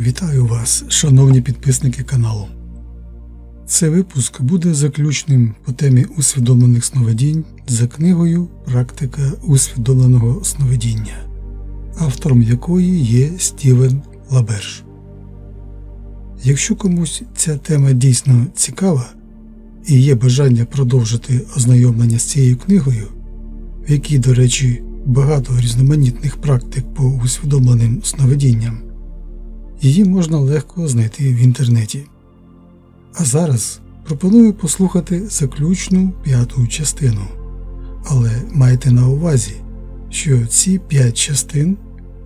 Вітаю вас, шановні підписники каналу. Цей випуск буде заключним по темі усвідомлених сновидінь за книгою Практика усвідомленого сновидіння, автором якої є Стівен Лаберш. Якщо комусь ця тема дійсно цікава і є бажання продовжити ознайомлення з цією книгою, в якій, до речі, багато різноманітних практик по усвідомленим сновидінням, її можна легко знайти в інтернеті. А зараз пропоную послухати заключну п'яту частину. Але майте на увазі, що ці п'ять частин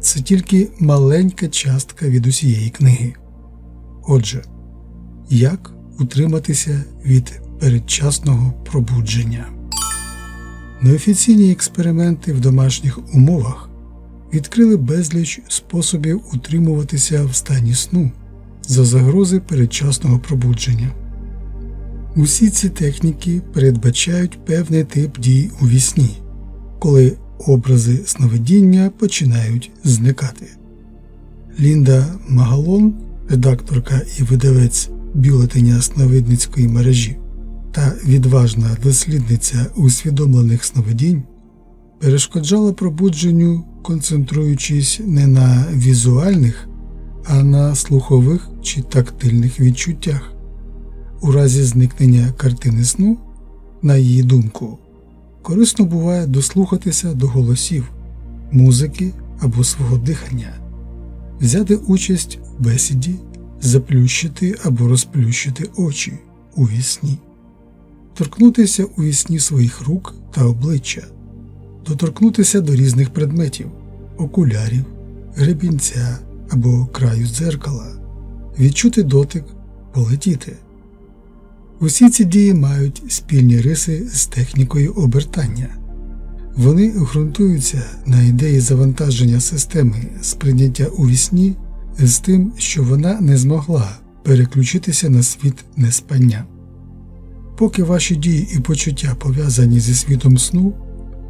це тільки маленька частка від усієї книги. Отже, як утриматися від передчасного пробудження? Неофіційні експерименти в домашніх умовах відкрили безліч способів утримуватися в стані сну за загрози передчасного пробудження. Усі ці техніки передбачають певний тип дій у вісні, коли образи сновидіння починають зникати. Лінда Магалон, редакторка і видавець бюлетеня сновидницької мережі та відважна дослідниця усвідомлених сновидінь, перешкоджала пробудженню, концентруючись не на візуальних, а на слухових чи тактильних відчуттях. У разі зникнення картини сну, на її думку, корисно буває дослухатися до голосів, музики або свого дихання, взяти участь в бесіді, заплющити або розплющити очі у вісні, торкнутися у вісні своїх рук та обличчя, доторкнутися до різних предметів, окулярів, гребінця або краю дзеркала, відчути дотик, полетіти. Усі ці дії мають спільні риси з технікою обертання. Вони ґрунтуються на ідеї завантаження системи сприйняття у вісні з тим, що вона не змогла переключитися на світ неспання. Поки ваші дії і почуття пов'язані зі світом сну,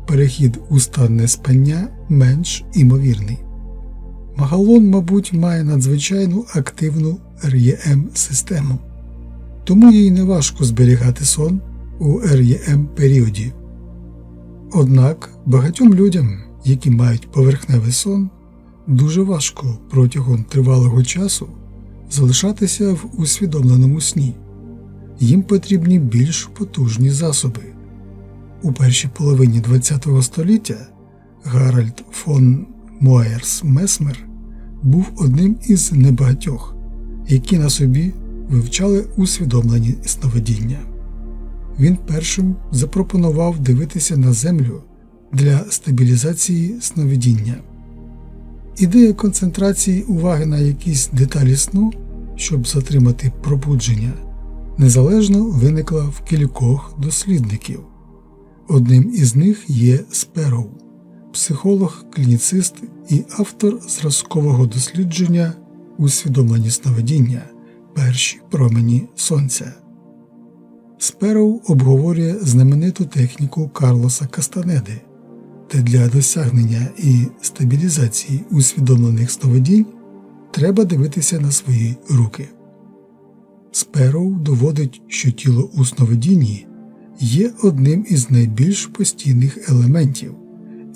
перехід у стан неспання менш імовірний. Магалон, мабуть, має надзвичайну активну REM систему, тому їй не важко зберігати сон у REM періоді. Однак багатьом людям, які мають поверхневий сон, дуже важко протягом тривалого часу залишатися в усвідомленому сні. Їм потрібні більш потужні засоби. У першій половині ХХ століття Гаральд фон Моерс Месмер був одним із небагатьох, які на собі вивчали усвідомлені сновидіння. Він першим запропонував дивитися на землю для стабілізації сновидіння. Ідея концентрації уваги на якісь деталі сну, щоб затримати пробудження, незалежно виникла в кількох дослідників. Одним із них є Спероу, психолог, клініцист і автор зразкового дослідження усвідомлені сновидіння перші промені сонця. Спероу обговорює знамениту техніку Карлоса Кастанеди, де для досягнення і стабілізації усвідомлених сновидінь треба дивитися на свої руки. Спероу доводить, що тіло у сновидінні є одним із найбільш постійних елементів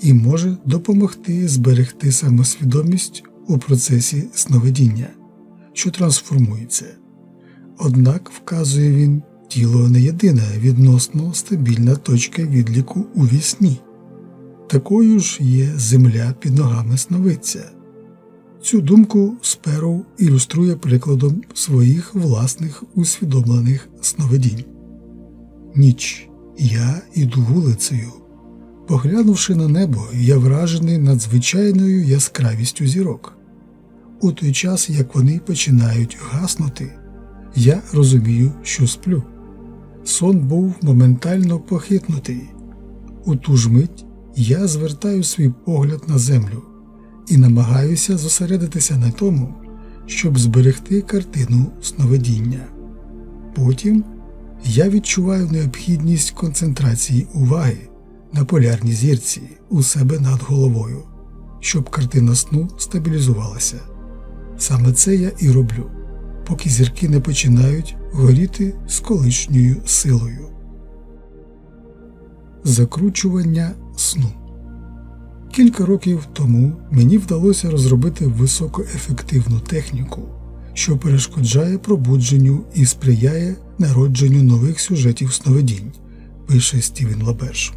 і може допомогти зберегти самосвідомість у процесі сновидіння, що трансформується. Однак, вказує він, тіло не єдина відносно стабільна точка відліку у вісні. Такою ж є земля під ногами сновидця. Цю думку Спероу ілюструє прикладом своїх власних усвідомлених сновидінь. Ніч я іду вулицею. Поглянувши на небо, я вражений надзвичайною яскравістю зірок. У той час, як вони починають гаснути, я розумію, що сплю. Сон був моментально похитнутий. У ту ж мить я звертаю свій погляд на землю і намагаюся зосередитися на тому, щоб зберегти картину сновидіння. Потім я відчуваю необхідність концентрації уваги на полярній зірці у себе над головою, щоб картина сну стабілізувалася. Саме це я і роблю, поки зірки не починають горіти з колишньою силою. Закручування сну. Кілька років тому мені вдалося розробити високоефективну техніку, що перешкоджає пробудженню і сприяє народженню нових сюжетів сновидінь, пише Стівен Лаберш.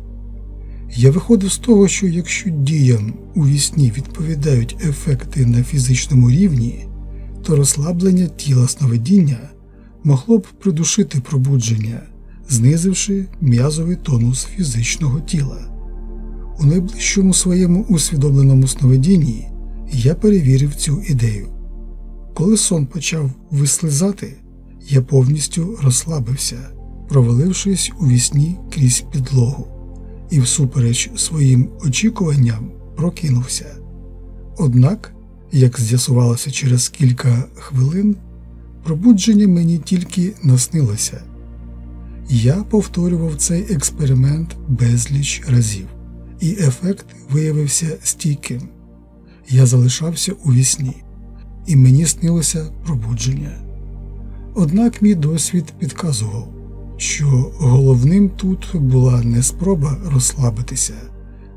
Я виходив з того, що якщо діям у вісні відповідають ефекти на фізичному рівні, то розслаблення тіла сновидіння могло б придушити пробудження, знизивши м'язовий тонус фізичного тіла. У найближчому своєму усвідомленому сновидінні я перевірив цю ідею. Коли сон почав вислизати, я повністю розслабився, провалившись у вісні крізь підлогу, і, всупереч своїм очікуванням, прокинувся. Однак, як з'ясувалося через кілька хвилин, пробудження мені тільки наснилося. Я повторював цей експеримент безліч разів і ефект виявився стійким. Я залишався у вісні, і мені снилося пробудження. Однак мій досвід підказував, що головним тут була не спроба розслабитися,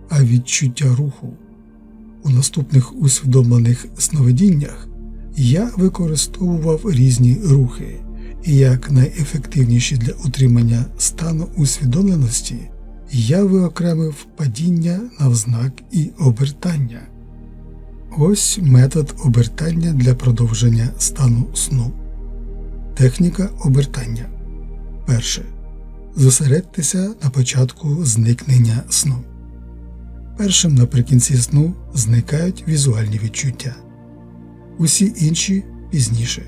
а відчуття руху. У наступних усвідомлених сновидіннях я використовував різні рухи, і як найефективніші для утримання стану усвідомленості я виокремив падіння навзнак і обертання. Ось метод обертання для продовження стану сну. Техніка обертання. Перше. Зосередьтеся на початку зникнення сну. Першим наприкінці сну зникають візуальні відчуття, усі інші пізніше,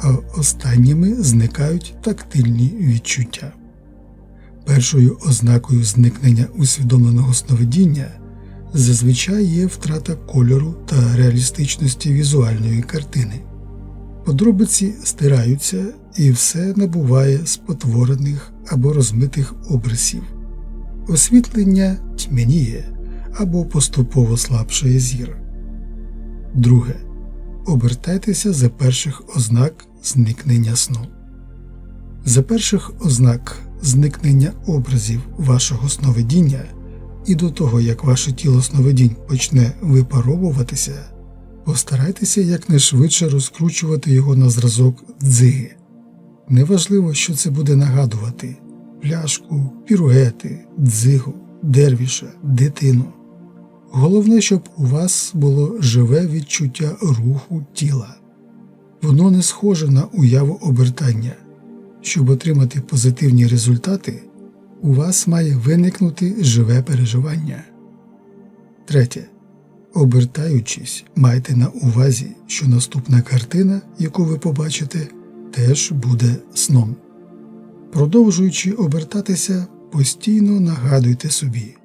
а останніми зникають тактильні відчуття. Першою ознакою зникнення усвідомленого сновидіння зазвичай є втрата кольору та реалістичності візуальної картини. Подробиці стираються і все набуває спотворених або розмитих образів, освітлення тьмяніє або поступово слабшає зір. Друге. Обертайтеся за перших ознак зникнення сну. За перших ознак зникнення образів вашого сновидіння і до того, як ваше тіло сновидінь почне випаровуватися, постарайтеся якнайшвидше розкручувати його на зразок дзиги. Неважливо, що це буде нагадувати пляшку, піруети, дзигу, дервіша, дитину. Головне, щоб у вас було живе відчуття руху тіла. Воно не схоже на уяву обертання. Щоб отримати позитивні результати, у вас має виникнути живе переживання. Третє. Обертаючись, майте на увазі, що наступна картина, яку ви побачите, теж буде сном. Продовжуючи обертатися, постійно нагадуйте собі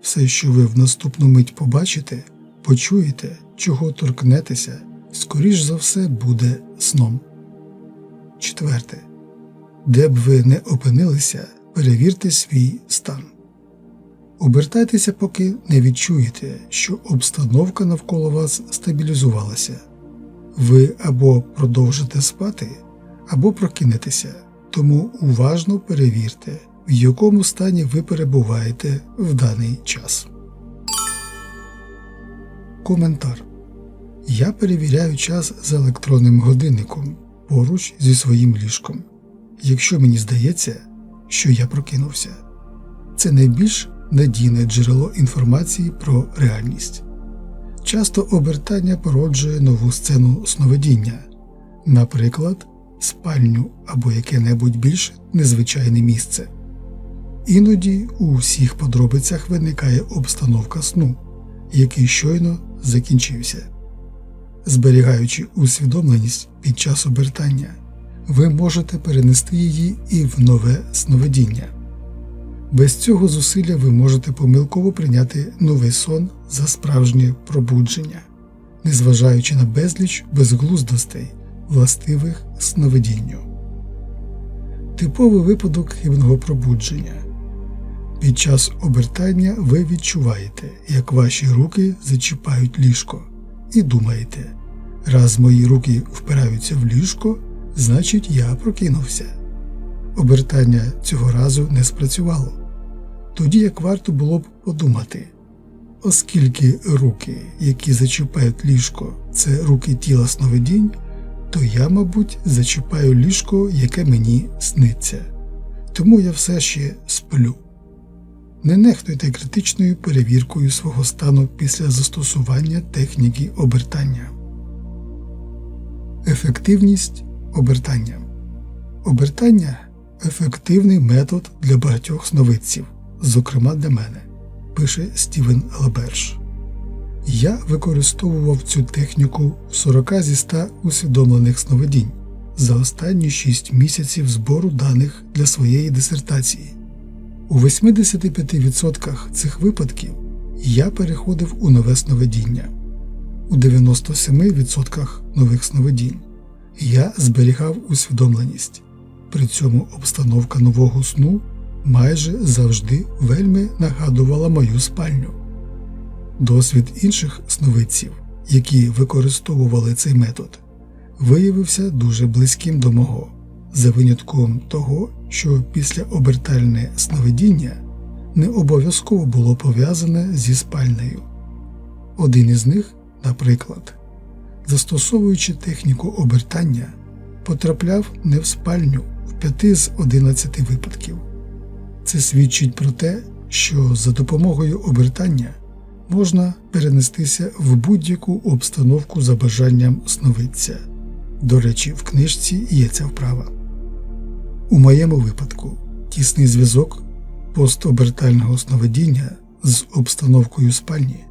все, що ви в наступну мить побачите, почуєте, чого торкнетеся, скоріш за все буде сном. Четверте. Де б ви не опинилися, перевірте свій стан. Обертайтеся, поки не відчуєте, що обстановка навколо вас стабілізувалася. Ви або продовжите спати, або прокинетеся, тому уважно перевірте, в якому стані ви перебуваєте в даний час. Коментар Я перевіряю час з електронним годинником поруч зі своїм ліжком якщо мені здається, що я прокинувся. Це найбільш надійне джерело інформації про реальність. Часто обертання породжує нову сцену сновидіння, наприклад, спальню або яке-небудь більш незвичайне місце. Іноді у всіх подробицях виникає обстановка сну, який щойно закінчився. Зберігаючи усвідомленість під час обертання ви можете перенести її і в нове сновидіння. Без цього зусилля ви можете помилково прийняти новий сон за справжнє пробудження, незважаючи на безліч безглуздостей, властивих сновидінню. Типовий випадок хибного пробудження. Під час обертання ви відчуваєте, як ваші руки зачіпають ліжко, і думаєте Раз мої руки впираються в ліжко, значить я прокинувся. Обертання цього разу не спрацювало. Тоді як варто було б подумати, оскільки руки, які зачіпають ліжко, це руки тіла сновидінь, то я, мабуть, зачіпаю ліжко, яке мені сниться. Тому я все ще сплю. Не нехтуйте критичною перевіркою свого стану після застосування техніки обертання. Ефективність обертання. Обертання ефективний метод для багатьох сновидців, зокрема для мене, пише Стівен Лаберш. Я використовував цю техніку в 40 зі 100 усвідомлених сновидінь за останні 6 місяців збору даних для своєї дисертації. У 85% цих випадків я переходив у нове сновидіння. У 97% нових сновидінь я зберігав усвідомленість. При цьому обстановка нового сну майже завжди вельми нагадувала мою спальню. Досвід інших сновидців, які використовували цей метод, виявився дуже близьким до мого, за винятком того, що після обертальне сновидіння не обов'язково було пов'язане зі спальнею. Один із них, наприклад, застосовуючи техніку обертання, потрапляв не в спальню в 5 з 11 випадків. Це свідчить про те, що за допомогою обертання можна перенестися в будь-яку обстановку за бажанням сновидця. До речі, в книжці є ця вправа. У моєму випадку тісний зв'язок постобертального сновидіння з обстановкою спальні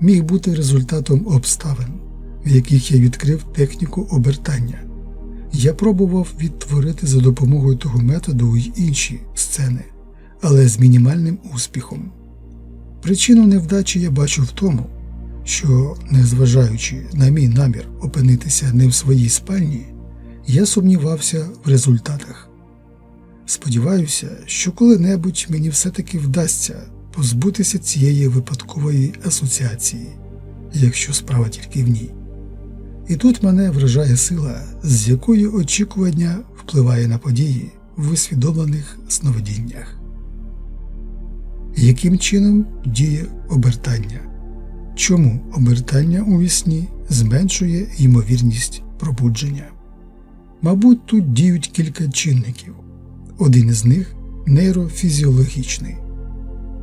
міг бути результатом обставин, в яких я відкрив техніку обертання. Я пробував відтворити за допомогою того методу й інші сцени, але з мінімальним успіхом. Причину невдачі я бачу в тому, що, незважаючи на мій намір опинитися не в своїй спальні, я сумнівався в результатах. Сподіваюся, що коли-небудь мені все-таки вдасться позбутися цієї випадкової асоціації, якщо справа тільки в ній. І тут мене вражає сила, з якої очікування впливає на події в усвідомлених сновидіннях. Яким чином діє обертання? Чому обертання у вісні зменшує ймовірність пробудження? Мабуть, тут діють кілька чинників. Один із них нейрофізіологічний.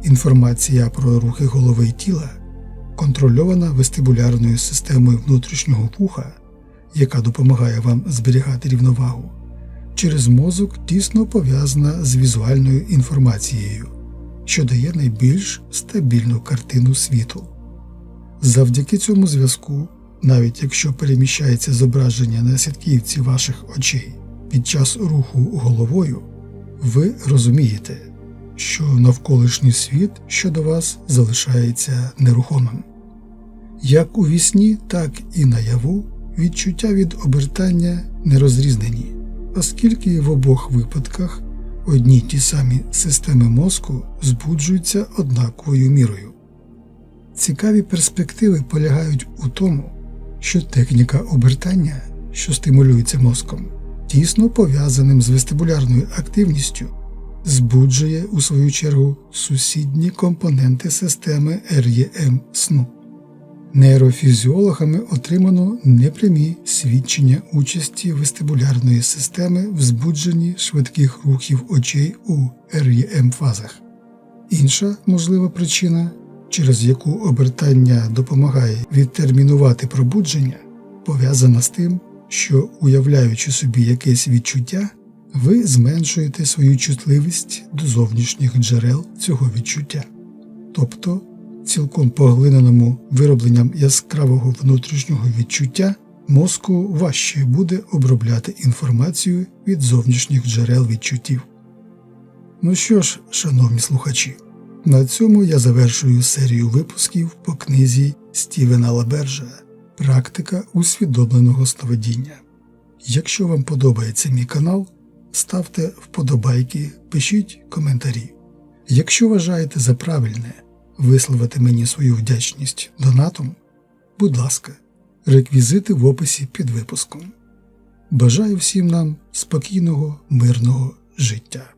Інформація про рухи голови і тіла контрольована вестибулярною системою внутрішнього вуха, яка допомагає вам зберігати рівновагу, через мозок тісно пов'язана з візуальною інформацією, що дає найбільш стабільну картину світу. Завдяки цьому зв'язку, навіть якщо переміщається зображення на сітківці ваших очей під час руху головою, ви розумієте, що навколишній світ щодо вас залишається нерухомим. Як у вісні, так і наяву відчуття від обертання нерозрізнені, оскільки в обох випадках одні ті самі системи мозку збуджуються однаковою мірою. Цікаві перспективи полягають у тому, що техніка обертання, що стимулюється мозком, тісно пов'язаним з вестибулярною активністю, збуджує у свою чергу сусідні компоненти системи REM сну. Нейрофізіологами отримано непрямі свідчення участі вестибулярної системи в збудженні швидких рухів очей у REM фазах. Інша можлива причина, через яку обертання допомагає відтермінувати пробудження, пов'язана з тим, що, уявляючи собі якесь відчуття, ви зменшуєте свою чутливість до зовнішніх джерел цього відчуття. Тобто цілком поглиненому виробленням яскравого внутрішнього відчуття, мозку важче буде обробляти інформацію від зовнішніх джерел відчуттів. Ну що ж, шановні слухачі, на цьому я завершую серію випусків по книзі Стівена Лабержа Практика усвідомленого сновидіння. Якщо вам подобається мій канал, ставте вподобайки, пишіть коментарі. Якщо вважаєте за правильне висловити мені свою вдячність донатом, будь ласка, реквізити в описі під випуском. Бажаю всім нам спокійного, мирного життя.